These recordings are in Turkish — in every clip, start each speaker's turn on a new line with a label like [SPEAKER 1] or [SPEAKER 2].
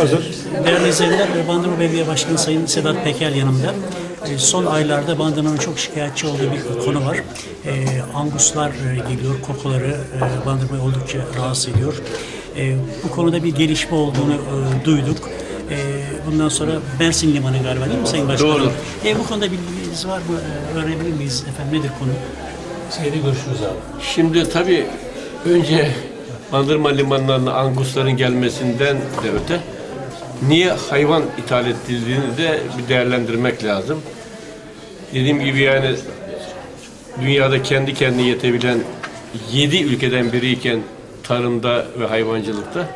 [SPEAKER 1] Hazır.
[SPEAKER 2] Değerli izleyiciler, Bandırma Belediye Başkanı Sayın Sedat Peker yanımda. E, Son aylarda Bandırma'nın çok şikayetçi olduğu bir konu var. E, anguslar e, geliyor, kokuları e, Bandırma'yı oldukça rahatsız ediyor. E, bu konuda bir gelişme olduğunu e, duyduk. E, bundan sonra Mersin Limanı galiba değil mi Sayın Başkanım?
[SPEAKER 3] Doğru.
[SPEAKER 2] E, bu konuda bilginiz var mı? E, öğrenebilir miyiz efendim? Nedir konu?
[SPEAKER 1] Seyri görüşürüz abi.
[SPEAKER 3] Şimdi tabii önce Bandırma limanlarına angusların gelmesinden de öte niye hayvan ithal edildiğini de bir değerlendirmek lazım. Dediğim gibi yani dünyada kendi kendine yetebilen 7 ülkeden biriyken tarımda ve hayvancılıkta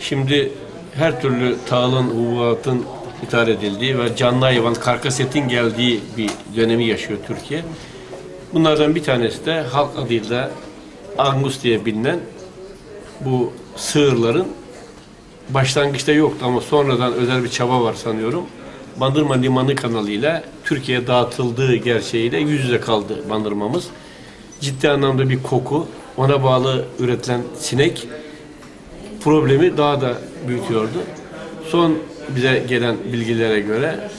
[SPEAKER 3] şimdi her türlü tahılın, hububatın ithal edildiği ve canlı hayvan, karkas etin geldiği bir dönemi yaşıyor Türkiye. Bunlardan bir tanesi de halk adıyla Angus diye bilinen bu sığırların başlangıçta yoktu ama sonradan özel bir çaba var sanıyorum. Bandırma Limanı kanalıyla Türkiye'ye dağıtıldığı gerçeğiyle yüz yüze kaldı bandırmamız. Ciddi anlamda bir koku, ona bağlı üretilen sinek problemi daha da büyütüyordu. Son bize gelen bilgilere göre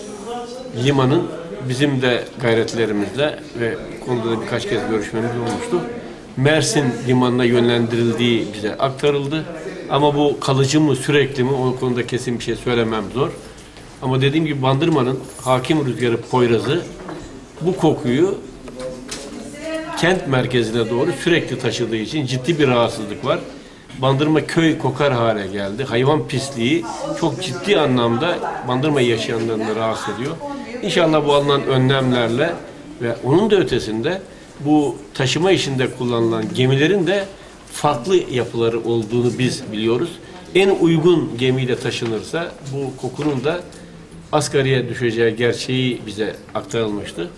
[SPEAKER 3] limanın bizim de gayretlerimizle ve konuda da birkaç kez görüşmemiz olmuştu. Mersin limanına yönlendirildiği bize aktarıldı. Ama bu kalıcı mı sürekli mi o konuda kesin bir şey söylemem zor. Ama dediğim gibi Bandırma'nın hakim rüzgarı Poyraz'ı bu kokuyu kent merkezine doğru sürekli taşıdığı için ciddi bir rahatsızlık var. Bandırma köy kokar hale geldi. Hayvan pisliği çok ciddi anlamda Bandırma'yı yaşayanlarını rahatsız ediyor. İnşallah bu alınan önlemlerle ve onun da ötesinde bu taşıma işinde kullanılan gemilerin de farklı yapıları olduğunu biz biliyoruz. En uygun gemiyle taşınırsa bu kokunun da asgariye düşeceği gerçeği bize aktarılmıştı.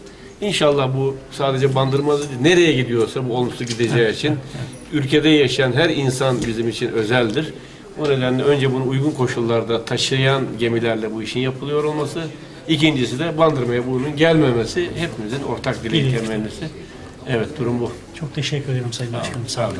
[SPEAKER 3] İnşallah bu sadece bandırmada değil, nereye gidiyorsa bu olumsuz gideceği için ülkede yaşayan her insan bizim için özeldir. O nedenle önce bunu uygun koşullarda taşıyan gemilerle bu işin yapılıyor olması. İkincisi de bandırmaya bunun gelmemesi hepimizin ortak dilek temennisi. Evet durum bu.
[SPEAKER 2] Çok teşekkür ediyorum Sayın Başkanım. Sağ olun.